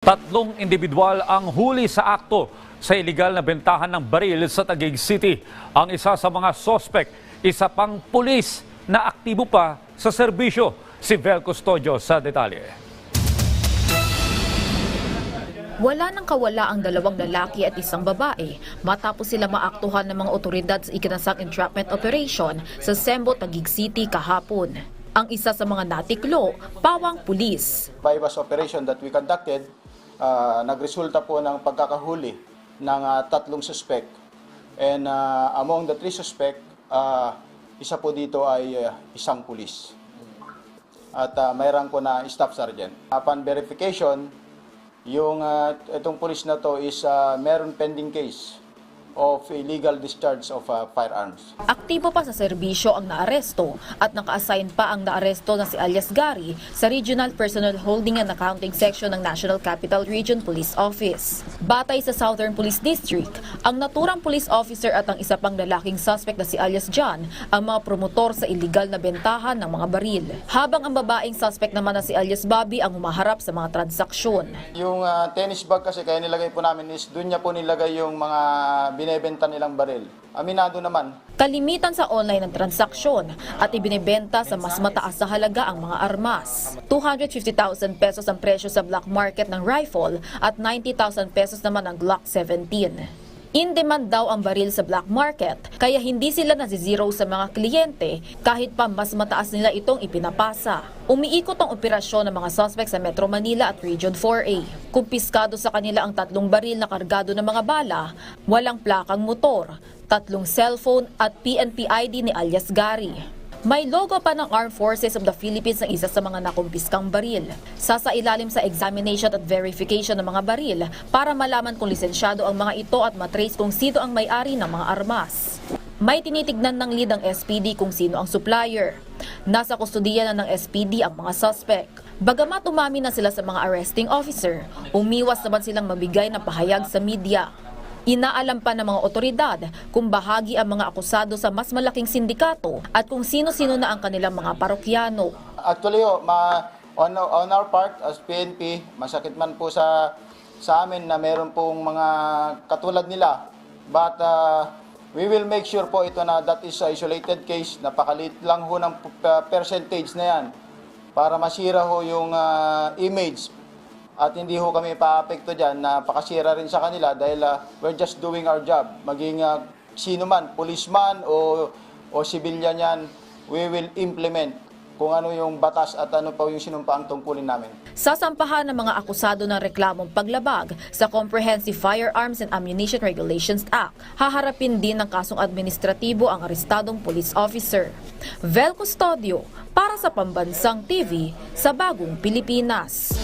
Tatlong individual ang huli sa akto sa iligal na bentahan ng baril sa Taguig City. Ang isa sa mga sospek, isa pang pulis na aktibo pa sa serbisyo. Si Vel Custodio sa detalye. Wala nang kawala ang dalawang lalaki at isang babae matapos sila maaktuhan ng mga otoridad sa ikinasang entrapment operation sa Sembo, Taguig City kahapon. Ang isa sa mga natiklo, pawang pulis. bypass operation that we conducted, uh, nagresulta po ng pagkakahuli ng uh, tatlong suspect. And uh, among the three suspect, uh, isa po dito ay uh, isang pulis. At uh, mayroon po na staff sergeant. Upon verification, yung uh, itong pulis na to is uh, meron pending case of illegal discharge of uh, firearms. Aktibo pa sa serbisyo ang naaresto at naka-assign pa ang naaresto na si alias Gary sa Regional Personnel Holding and Accounting Section ng National Capital Region Police Office. Batay sa Southern Police District, ang naturang police officer at ang isa pang lalaking suspect na si alias John ang mga promotor sa illegal na bentahan ng mga baril. Habang ang babaeng suspect naman na si alias Bobby ang humaharap sa mga transaksyon. Yung uh, tennis bag kasi kaya nilagay po namin is doon niya po nilagay yung mga binebenta nilang baril. Aminado naman. Kalimitan sa online ng transaksyon at ibinebenta sa mas mataas sa halaga ang mga armas. 250,000 pesos ang presyo sa black market ng rifle at 90,000 pesos naman ang Glock 17. In demand daw ang baril sa black market, kaya hindi sila nazizero sa mga kliyente kahit pa mas mataas nila itong ipinapasa. Umiikot ang operasyon ng mga suspect sa Metro Manila at Region 4A. Kumpiskado sa kanila ang tatlong baril na kargado ng mga bala, walang plakang motor, tatlong cellphone at PNP ID ni alias Gary. May logo pa ng Armed Forces of the Philippines ng isa sa mga nakumpiskang baril. Sasailalim sa examination at verification ng mga baril para malaman kung lisensyado ang mga ito at matrace kung sino ang may-ari ng mga armas. May tinitignan ng lead ang SPD kung sino ang supplier. Nasa kustudiya na ng SPD ang mga suspect. Bagamat umami na sila sa mga arresting officer, umiwas naman silang mabigay ng pahayag sa media. Inaalam pa ng mga otoridad kung bahagi ang mga akusado sa mas malaking sindikato at kung sino-sino na ang kanilang mga parokyano. Actually, oh, on, our part as PNP, masakit man po sa sa amin na meron pong mga katulad nila. But uh, we will make sure po ito na that is a isolated case. Napakalit lang ho ng percentage na yan para masira ho yung uh, image at hindi ho kami paapekto dyan na pakasira rin sa kanila dahil uh, we're just doing our job. Maging uh, sino man, policeman o, o civilian yan, we will implement kung ano yung batas at ano pa yung sinumpaang tungkulin namin. Sasampahan ng mga akusado ng reklamong paglabag sa Comprehensive Firearms and Ammunition Regulations Act. Haharapin din ng kasong administratibo ang arestadong police officer. Vel Custodio para sa Pambansang TV sa Bagong Pilipinas.